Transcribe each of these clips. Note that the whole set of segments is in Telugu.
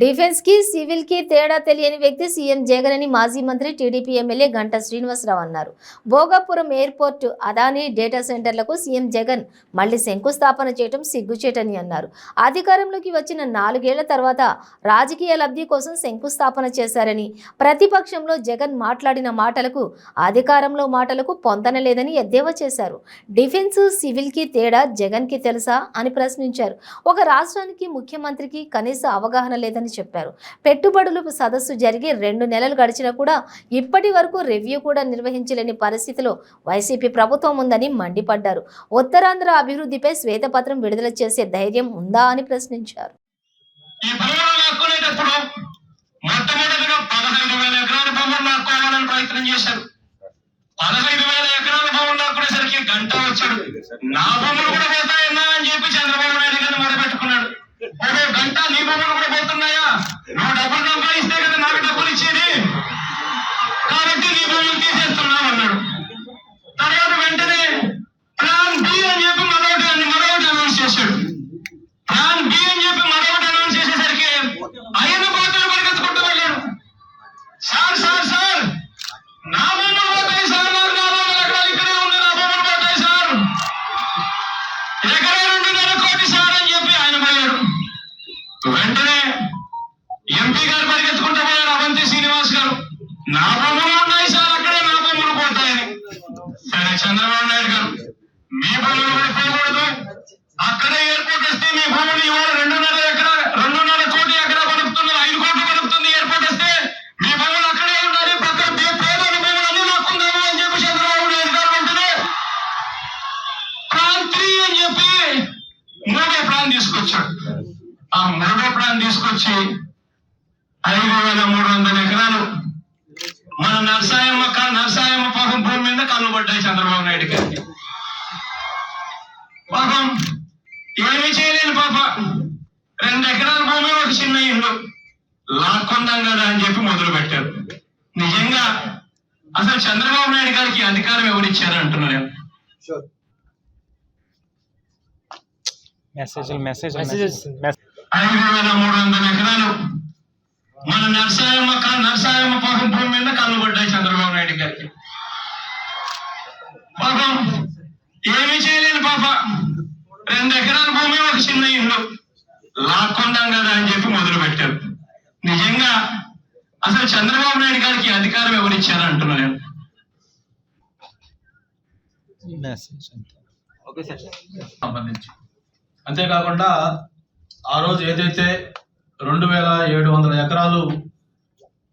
డిఫెన్స్కి సివిల్కి తేడా తెలియని వ్యక్తి సీఎం జగన్ అని మాజీ మంత్రి టీడీపీ ఎమ్మెల్యే గంటా శ్రీనివాసరావు అన్నారు. భోగాపురం ఎయిర్పోర్ట్ అదానీ డేటా సెంటర్లకు సీఎం జగన్ మళ్ళీ శంకుస్థాపన చేయటం సిగ్గుచేటని అన్నారు. అధికారంలోకి వచ్చిన నాలుగేళ్ళ తర్వాత రాజకీయ లబ్ధి కోసం శంకుస్థాపన చేశారని ప్రతిపక్షంలో జగన్ మాట్లాడిన మాటలకు అధికారంలో మాటలకు పొందన లేదని ఎద్దేవా చేశారు. డిఫెన్స్ సివిల్కి తేడా జగన్కి తెలుసా అని ప్రశ్నించారు. ఒక రాష్ట్రానికి ముఖ్యమంత్రికి కనీస అవగాహన లేదని చెప్పారు. పెట్టుబడులు సదస్సు జరిగి రెండు నెలలు గడిచినా కూడా ఇప్పటి వరకు రివ్యూ కూడా నిర్వహించలేని పరిస్థితిలో వైసీపీ ప్రభుత్వం ఉందని మండిపడ్డారు. ఉత్తరాంధ్ర అభివృద్ధిపై శ్వేతపత్రం విడుదల చేసే ధైర్యం ఉందా అని ప్రశ్నించారు. ఈ భూములు పదహైదు వేల ఎకరాల భూములు నాకు కూడా సరికి గంట వచ్చాడు. నా భూములు కూడా పోతాయన్నా అని చెప్పి చంద్రబాబు గంట నీ భూములు కూడా పోతున్నాయా? నువ్వు డబ్బులు చంద్రబాబు నాయుడు గారు మీ భూములు కూడా పోకూడదు అక్కడే ఎయిర్పోర్ట్ వస్తే మీ భూములు ఇవాళ రెండున్నర ఎకరా రెండున్నర కోటి ఎకరా పలుకుతున్నారు ఐదు కోట్లు పలుకుతుంది ఎయిర్పోర్ట్ వస్తే మీ భూములు అక్కడే ఉండాలి. పక్కన పే- పేదోని భూములు అన్ని లాక్కుందాము అని చెప్పి చంద్రబాబు నాయుడు గారు వెంటనే ప్లాన్ త్రీ అని చెప్పి మూడో ప్లాన్ తీసుకొచ్చాడు. ఆ మూడో ప్లాన్ తీసుకొచ్చి ఐదు వేల మూడు వందల ఎకరాలు మన నర్సాయమ్మ నర్సాయమ్మ మీద కళ్ళు పడ్డాయి చంద్రబాబు నాయుడు గారికి పాపం ఏమీ చేయలేని పాప. రెండు ఎకరాల భూమి ఒక చిన్న ఇల్లు. లాక్కుందాం కదా అని చెప్పి మొదలు పెట్టారు. నిజంగా అసలు చంద్రబాబు నాయుడు గారికి అధికారం ఎవరిచ్చారు అంటున్నారు? నేను. మెసేజ్ మెసేజ్ మెసేజెస్ ఐదు వేల మూడు వందల ఎకరాలు. మన నర్సాయమ్మ నర్సాయమ్మ పాపం భూమి మీద కళ్ళు పడ్డాయి చంద్రబాబు నాయుడు గారికి పాపం ఏమీ చేయలేని పాప రెండు ఎకరాల భూమి ఒక చిన్న ఇల్లు. లాక్కుందాం కదా అని చెప్పి మొదలు పెట్టారు నిజంగా అసలు చంద్రబాబు నాయుడు గారికి అధికారం ఎవరిచ్చారు అంటున్నారు నేను. మెసేజ్ సంబంధించి. అంతేకాకుండా ఆ రోజు ఏదైతే రెండు వేల ఏడు వందల ఎకరాలు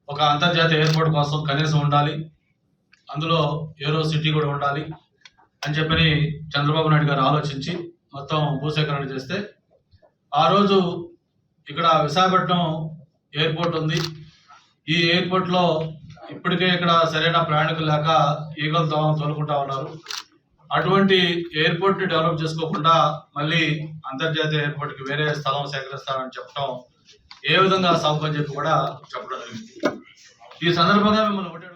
ఒక అంతర్జాతీయ ఎయిర్పోర్ట్ కోసం కనీసం ఉండాలి అందులో ఏరో సిటీ కూడా ఉండాలి అని చెప్పని చంద్రబాబు నాయుడు గారు ఆలోచించి మొత్తం భూసేకరణ చేస్తే ఆ రోజు ఇక్కడ విశాఖపట్నం ఎయిర్పోర్ట్ ఉంది. ఈ ఎయిర్పోర్ట్లో ఇప్పటికే ఇక్కడ సరైన ప్రయాణికులు లేక ఈగలు దోమలు తోలుకుంటా ఉన్నారు. అటువంటి ఎయిర్పోర్ట్ డెవలప్ చేసుకోకుండా మళ్ళీ అంతర్జాతీయ ఎయిర్పోర్ట్కి వేరే స్థలం సేకరిస్తారని చెప్పడం ఏ విధంగా సాగు అని చెప్పి కూడా చెప్పడం జరిగింది. ఈ సందర్భంగా మిమ్మల్ని ఒకటే